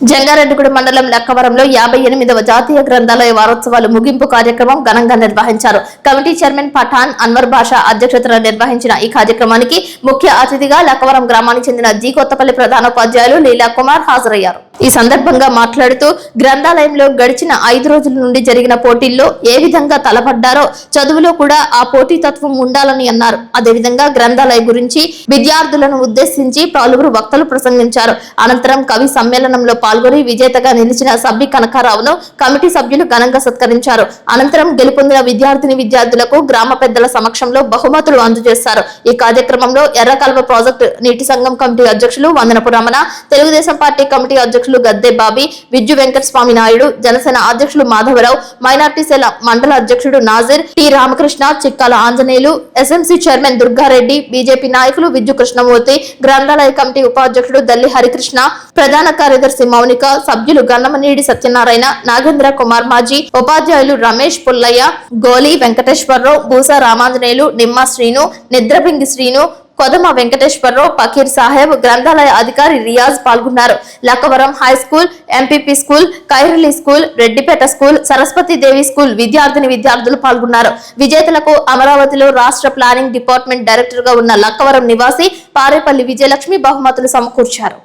జంగారెడ్డిగూడ మండలం లక్కవరంలో యాభై ఎనిమిదవ జాతీయ గ్రంథాలయ వారోత్సవాలు ముగింపు కార్యక్రమం ఘనంగా నిర్వహించారు. కమిటీ చైర్మన్ పఠాన్ అన్వర్ బాషా అధ్యక్షతన నిర్వహించిన ఈ కార్యక్రమానికి ముఖ్య అతిథిగా లక్కవరం గ్రామానికి చెందిన జీ కొత్తపల్లి ప్రధానోపాధ్యాయులు లీలా కుమార్ హాజరయ్యారు. ఈ సందర్భంగా మాట్లాడుతూ గ్రంథాలయంలో గడిచిన ఐదు రోజుల నుండి జరిగిన పోటీల్లో ఏ విధంగా తలపడ్డారో చదువులో కూడా ఆ పోటీతత్వం ఉండాలని అన్నారు. అదేవిధంగా గ్రంథాలయ గురించి విద్యార్థులను ఉద్దేశించి పలువురు వక్తలు ప్రసంగించారు. అనంతరం కవి సమ్మేళనంలో పాల్గొని విజేతగా నిలిచిన సబ్బి కనకారావును కమిటీ సభ్యులు ఘనంగా సత్కరించారు. అనంతరం గెలుపొందిన విద్యార్థిని విద్యార్థులకు గ్రామ పెద్దల సమక్షంలో బహుమతులు అందజేశారు. ఈ కార్యక్రమంలో ఎర్రకాల్వ ప్రాజెక్టు నీటి సంఘం కమిటీ అధ్యక్షులు వందనపు రమణ తెలుగుదేశం పార్టీ కమిటీ అధ్యక్షులు గద్దె బాబి విజ్జు వెంకటస్వామి నాయుడు జనసేన అధ్యక్షులు మాధవరావు మైనార్టీ సెల మండల అధ్యక్షుడు Nazir T Ramakrishna Chikkala Anjaneyulu SMC chairman Durga Reddy BJP నాయకులు విజ్జు కృష్ణమూర్తి గ్రంథాలయ కమిటీ ఉపాధ్యక్షుడు దల్లి హరికృష్ణ ప్రధాన కార్యదర్శి మౌనిక సభ్యులు గన్నమనీడి సత్యనారాయణ నాగేంద్ర కుమార్ మాజీ ఉపాధ్యాయులు రమేష్ పుల్లయ్య గోలి వెంకటేశ్వరరావు భూస రామాంజనేయులు నిమ్మ శ్రీను నిద్రపింగి శ్రీను కొదమ వెంకటేశ్వరరావు పకీర్ సాహెబ్ గ్రంథాలయ అధికారి రియాజ్ పాల్గొన్నారు. Lakkavaram high school MPP school Kairali school Reddipeta school Saraswati Devi school విద్యార్థిని విద్యార్థులు పాల్గొన్నారు. విజేతలకు అమరావతిలో రాష్ట్ర ప్లానింగ్ డిపార్ట్మెంట్ డైరెక్టర్గా ఉన్న లక్కవరం నివాసి పారేపల్లి విజయలక్ష్మి బహుమతులు సమకూర్చారు.